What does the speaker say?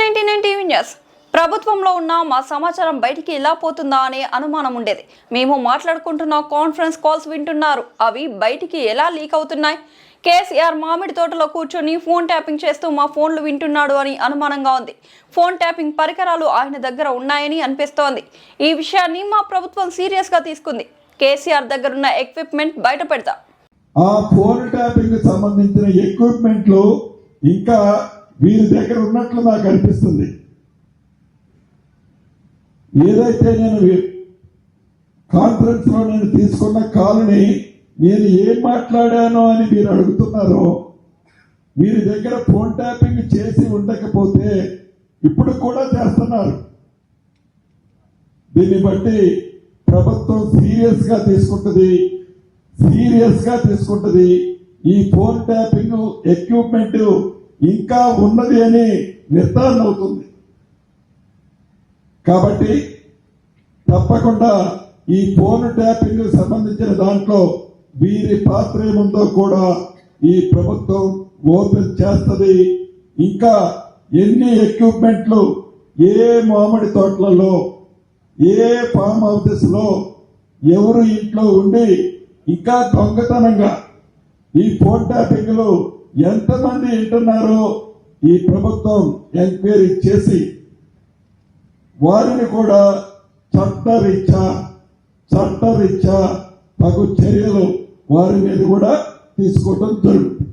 Nine news ప్రభుత్వంలో ఉన్న మా సమాచారం బయటికి ఎలా పోతుందా అనే అనుమానం ఉండేది. మేము మాట్లాడుకుంటున్న కాన్ఫరెన్స్ కాల్స్ వింటున్నారు. అవి బయటికి ఎలా లీక్ అవుతున్నాయి? కేసీఆర్ మామిడి తోటలో కూర్చొని ఫోన్ ట్యాపింగ్ చేస్తూ మా ఫోన్లు వింటున్నాడు అని అనుమానంగా ఉంది. ఫోన్ ట్యాపింగ్ పరికరాలు ఆయన దగ్గర ఉన్నాయని అనిపిస్తోంది. ఈ విషయాన్ని మా ప్రభుత్వం సీరియస్గా తీసుకుంది. కేసీఆర్ దగ్గరున్న ఎక్విప్మెంట్ బయట పెడతా. ఆ ఫోన్ ట్యాపింగ్ సంబంధించిన ఎక్విప్మెంట్లు ఇంకా వీరి దగ్గర ఉన్నట్లు నాకు అనిపిస్తుంది. ఏదైతే నేను కాన్ఫరెన్స్లో నేను తీసుకున్న కాల్ని నేను ఏం మాట్లాడానో అని మీరు అడుగుతున్నారో వీరి దగ్గర ఫోన్ ట్యాపింగ్ చేసి ఉండకపోతే ఇప్పుడు కూడా చేస్తున్నారు. దీన్ని బట్టి ప్రభుత్వం సీరియస్గా తీసుకుంటుంది సీరియస్గా తీసుకుంటుంది. ఈ ఫోన్ ట్యాపింగ్ ఎక్విప్మెంట్ ఇంకా ఉన్నది అని నిర్ధారణ అవుతుంది. కాబట్టి తప్పకుండా ఈ ఫోన్ ట్యాపింగ్ సంబంధించిన దాంట్లో వీరి పాత్ర ఏముందో కూడా ఈ ప్రభుత్వం ఓపెన్ చేస్తుంది. ఇంకా ఎన్ని ఎక్విప్మెంట్లు ఏ మామిడి తోటలలో ఏ ఫామ్ హౌసెస్ ఎవరు ఇంట్లో ఉండి ఇంకా దొంగతనంగా ఈ ఫోన్ ట్యాపింగ్లో ఎంతమంది వింటున్నారో ఈ ప్రభుత్వం ఎంక్వైరీ చేసి వారిని కూడా చట్టరీత్యా చట్టరీత్యా తగు చర్యలు వారి మీద కూడా తీసుకోవడం జరుగుతుంది.